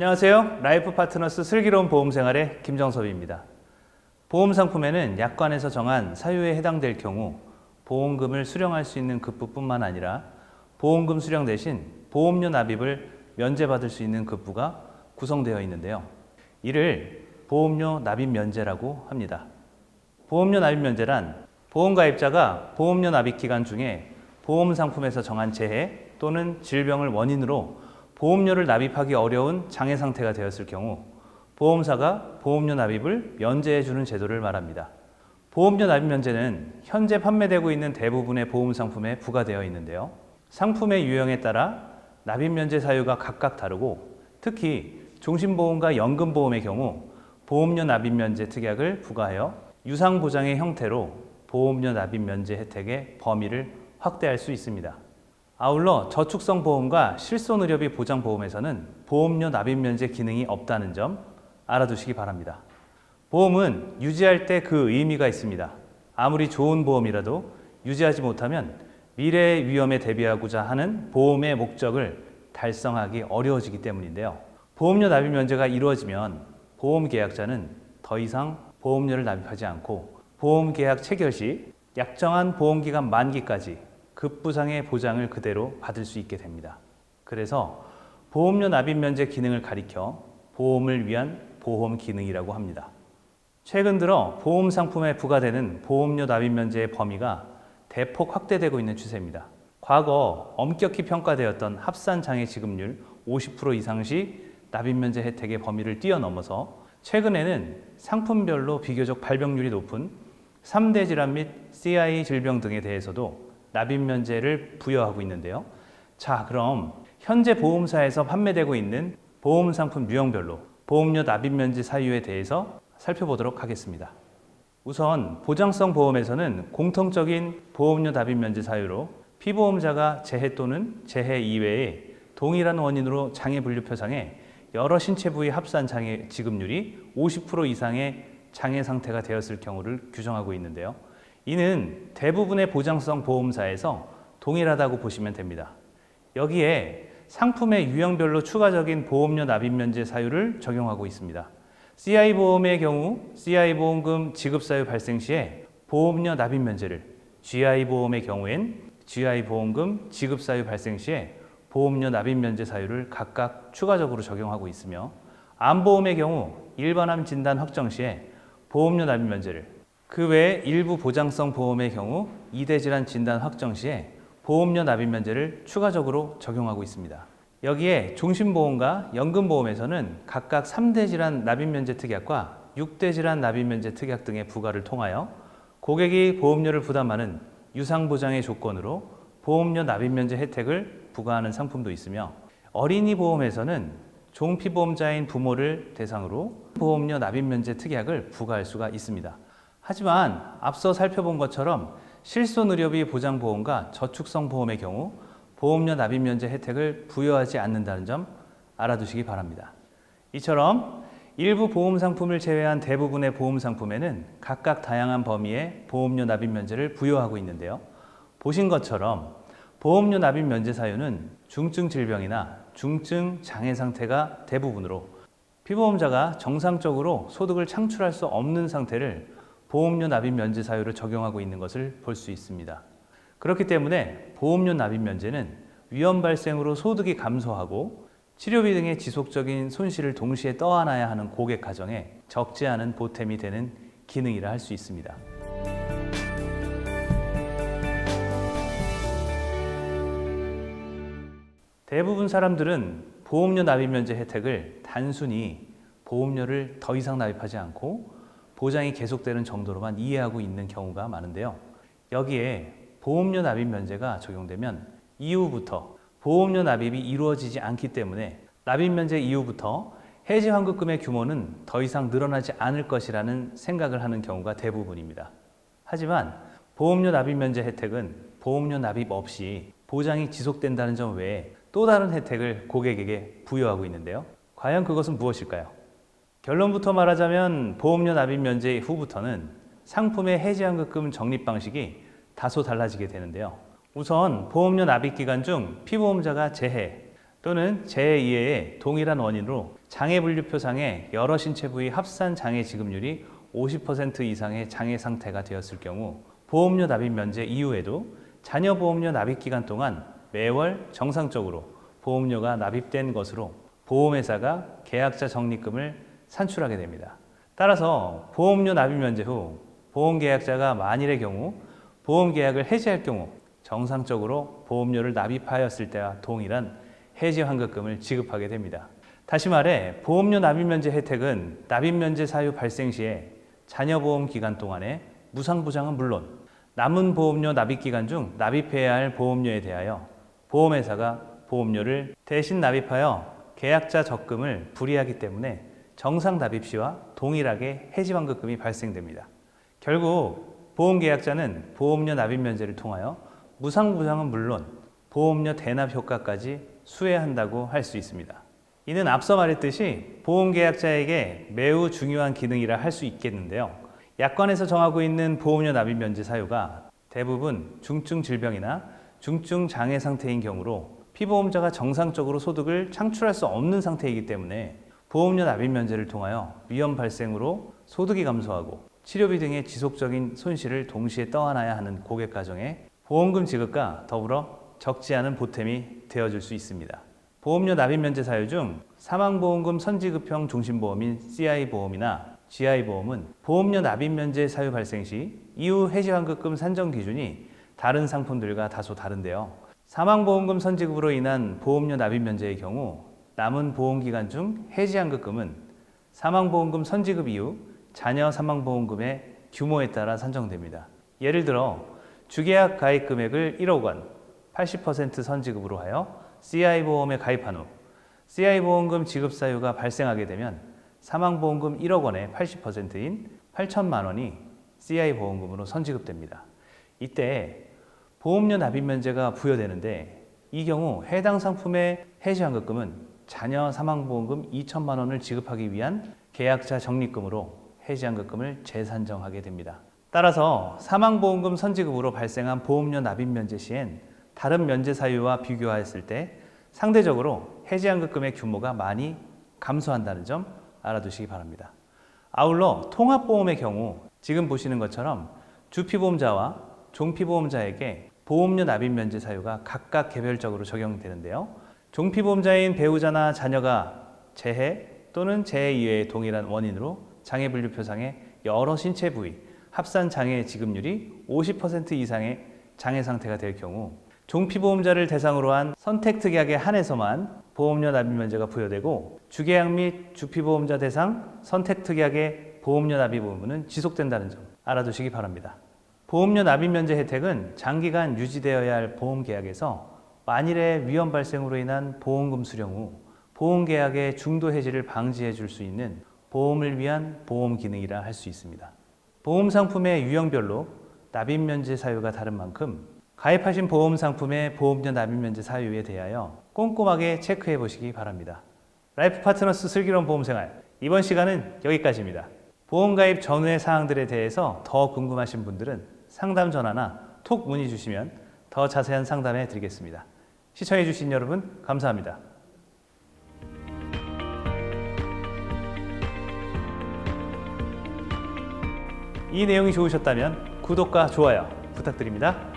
안녕하세요. 라이프 파트너스 슬기로운 보험 생활의 김정섭입니다. 보험 상품에는 약관에서 정한 사유에 해당될 경우 보험금을 수령할 수 있는 급부뿐만 아니라 보험금 수령 대신 보험료 납입을 면제받을 수 있는 급부가 구성되어 있는데요. 이를 보험료 납입 면제라고 합니다. 보험료 납입 면제란 보험 가입자가 보험료 납입 기간 중에 보험 상품에서 정한 재해 또는 질병을 원인으로 보험료를 납입하기 어려운 장애 상태가 되었을 경우 보험사가 보험료 납입을 면제해 주는 제도를 말합니다. 보험료 납입 면제는 현재 판매되고 있는 대부분의 보험 상품에 부과되어 있는데요. 상품의 유형에 따라 납입 면제 사유가 각각 다르고 특히 종신보험과 연금보험의 경우 보험료 납입 면제 특약을 부과하여 유상 보장의 형태로 보험료 납입 면제 혜택의 범위를 확대할 수 있습니다. 아울러 저축성 보험과 실손 의료비 보장 보험에서는 보험료 납입 면제 기능이 없다는 점 알아두시기 바랍니다. 보험은 유지할 때 그 의미가 있습니다. 아무리 좋은 보험이라도 유지하지 못하면 미래의 위험에 대비하고자 하는 보험의 목적을 달성하기 어려워지기 때문인데요. 보험료 납입 면제가 이루어지면 보험 계약자는 더 이상 보험료를 납입하지 않고 보험 계약 체결 시 약정한 보험 기간 만기까지 급부상의 보장을 그대로 받을 수 있게 됩니다. 그래서 보험료 납입 면제 기능을 가리켜 보험을 위한 보험 기능이라고 합니다. 최근 들어 보험 상품에 부과되는 보험료 납입 면제의 범위가 대폭 확대되고 있는 추세입니다. 과거 엄격히 평가되었던 합산 장애 지급률 50% 이상 시 납입 면제 혜택의 범위를 뛰어넘어서 최근에는 상품별로 비교적 발병률이 높은 3대 질환 및 CI 질병 등에 대해서도 납입 면제를 부여하고 있는데요. 자, 그럼 현재 보험사에서 판매되고 있는 보험 상품 유형별로 보험료 납입 면제 사유에 대해서 살펴보도록 하겠습니다. 우선 보장성 보험에서는 공통적인 보험료 납입 면제 사유로 피보험자가 재해 또는 재해 이외에 동일한 원인으로 장애 분류 표상에 여러 신체 부위 합산 장애 지급률이 50% 이상의 장애 상태가 되었을 경우를 규정하고 있는데요. 이는 대부분의 보장성 보험사에서 동일하다고 보시면 됩니다. 여기에 상품의 유형별로 추가적인 보험료 납입 면제 사유를 적용하고 있습니다. CI 보험의 경우 CI 보험금 지급 사유 발생 시에 보험료 납입 면제를, GI 보험의 경우엔 GI 보험금 지급 사유 발생 시에 보험료 납입 면제 사유를 각각 추가적으로 적용하고 있으며 암보험의 경우 일반암 진단 확정 시에 보험료 납입 면제를 그 외에 일부 보장성 보험의 경우 이대 질환 진단 확정 시에 보험료 납입 면제를 추가적으로 적용하고 있습니다. 여기에 종신보험과 연금보험에서는 각각 3대 질환 납입 면제 특약과 6대 질환 납입 면제 특약 등의 부과를 통하여 고객이 보험료를 부담하는 유상 보장의 조건으로 보험료 납입 면제 혜택을 부과하는 상품도 있으며 어린이 보험에서는 종피보험자인 부모를 대상으로 보험료 납입 면제 특약을 부과할 수가 있습니다. 하지만 앞서 살펴본 것처럼 실손 의료비 보장 보험과 저축성 보험의 경우 보험료 납입 면제 혜택을 부여하지 않는다는 점 알아두시기 바랍니다. 이처럼 일부 보험 상품을 제외한 대부분의 보험 상품에는 각각 다양한 범위의 보험료 납입 면제를 부여하고 있는데요. 보신 것처럼 보험료 납입 면제 사유는 중증 질병이나 중증 장애 상태가 대부분으로 피보험자가 정상적으로 소득을 창출할 수 없는 상태를 보험료 납입 면제 사유를 적용하고 있는 것을 볼 수 있습니다. 그렇기 때문에 보험료 납입 면제는 위험 발생으로 소득이 감소하고 치료비 등의 지속적인 손실을 동시에 떠안아야 하는 고객 가정에 적지 않은 보탬이 되는 기능이라 할 수 있습니다. 대부분 사람들은 보험료 납입 면제 혜택을 단순히 보험료를 더 이상 납입하지 않고 보장이 계속되는 정도로만 이해하고 있는 경우가 많은데요. 여기에 보험료 납입 면제가 적용되면 이후부터 보험료 납입이 이루어지지 않기 때문에 납입 면제 이후부터 해지 환급금의 규모는 더 이상 늘어나지 않을 것이라는 생각을 하는 경우가 대부분입니다. 하지만 보험료 납입 면제 혜택은 보험료 납입 없이 보장이 지속된다는 점 외에 또 다른 혜택을 고객에게 부여하고 있는데요. 과연 그것은 무엇일까요? 결론부터 말하자면 보험료 납입 면제 후부터는 상품의 해지환급금 적립 방식이 다소 달라지게 되는데요. 우선 보험료 납입 기간 중 피보험자가 재해 또는 제2회의 동일한 원인으로 장애 분류표상에 여러 신체 부위 합산 장애 지급률이 50% 이상의 장애 상태가 되었을 경우 보험료 납입 면제 이후에도 자녀 보험료 납입 기간 동안 매월 정상적으로 보험료가 납입된 것으로 보험회사가 계약자 적립금을 산출하게 됩니다. 따라서 보험료 납입 면제 후 보험 계약자가 만일의 경우 보험 계약을 해지할 경우 정상적으로 보험료를 납입하였을 때와 동일한 해지 환급금을 지급하게 됩니다. 다시 말해 보험료 납입 면제 혜택은 납입 면제 사유 발생 시에 자녀 보험 기간 동안에 무상 보장은 물론 남은 보험료 납입 기간 중 납입해야 할 보험료에 대하여 보험회사가 보험료를 대신 납입하여 계약자 적금을 불이하기 때문에 정상 납입 시와 동일하게 해지 환급금이 발생됩니다. 결국 보험계약자는 보험료 납입 면제를 통하여 무상 보장은 물론 보험료 대납 효과까지 수혜한다고 할 수 있습니다. 이는 앞서 말했듯이 보험계약자에게 매우 중요한 기능이라 할 수 있겠는데요. 약관에서 정하고 있는 보험료 납입 면제 사유가 대부분 중증 질병이나 중증 장애 상태인 경우로 피보험자가 정상적으로 소득을 창출할 수 없는 상태이기 때문에 보험료 납입 면제를 통하여 위험 발생으로 소득이 감소하고 치료비 등의 지속적인 손실을 동시에 떠안아야 하는 고객 가정에 보험금 지급과 더불어 적지 않은 보탬이 되어줄 수 있습니다. 보험료 납입 면제 사유 중 사망보험금 선지급형 종신보험인 CI보험이나 GI보험은 보험료 납입 면제 사유 발생 시 이후 해지환급금 산정 기준이 다른 상품들과 다소 다른데요. 사망보험금 선지급으로 인한 보험료 납입 면제의 경우 남은 보험기간 중 해지환급금은 사망보험금 선지급 이후 자녀 사망보험금의 규모에 따라 산정됩니다. 예를 들어 주계약 가입 금액을 1억 원, 80% 선지급으로 하여 CI보험에 가입한 후 CI보험금 지급 사유가 발생하게 되면 사망보험금 1억 원의 80%인 8천만 원이 CI보험금으로 선지급됩니다. 이때 보험료 납입 면제가 부여되는데 이 경우 해당 상품의 해지환급금은 자녀 사망보험금 2천만 원을 지급하기 위한 계약자 적립금으로 해지환급금을 재산정하게 됩니다. 따라서 사망보험금 선지급으로 발생한 보험료 납입 면제 시엔 다른 면제 사유와 비교하였을 때 상대적으로 해지환급금의 규모가 많이 감소한다는 점 알아두시기 바랍니다. 아울러 통합보험의 경우 지금 보시는 것처럼 주피보험자와 종피보험자에게 보험료 납입 면제 사유가 각각 개별적으로 적용되는데요. 종피보험자인 배우자나 자녀가 재해 또는 재해 이외의 동일한 원인으로 장애 분류 표상에 여러 신체 부위 합산 장애 지급률이 50% 이상의 장애 상태가 될 경우 종피보험자를 대상으로 한 선택특약에 한해서만 보험료 납입 면제가 부여되고 주계약 및 주피보험자 대상 선택특약의 보험료 납입 의무는 지속된다는 점 알아두시기 바랍니다. 보험료 납입 면제 혜택은 장기간 유지되어야 할 보험 계약에서 만일의 위험 발생으로 인한 보험금 수령 후 보험 계약의 중도 해지를 방지해 줄 수 있는 보험을 위한 보험 기능이라 할 수 있습니다. 보험 상품의 유형별로 납입 면제 사유가 다른 만큼 가입하신 보험 상품의 보험료 납입 면제 사유에 대하여 꼼꼼하게 체크해 보시기 바랍니다. 라이프 파트너스 슬기로운 보험 생활 이번 시간은 여기까지입니다. 보험 가입 전후의 사항들에 대해서 더 궁금하신 분들은 상담 전화나 톡 문의 주시면 더 자세한 상담해 드리겠습니다. 시청해 주신 여러분 감사합니다. 이 내용이 좋으셨다면 구독과 좋아요 부탁드립니다.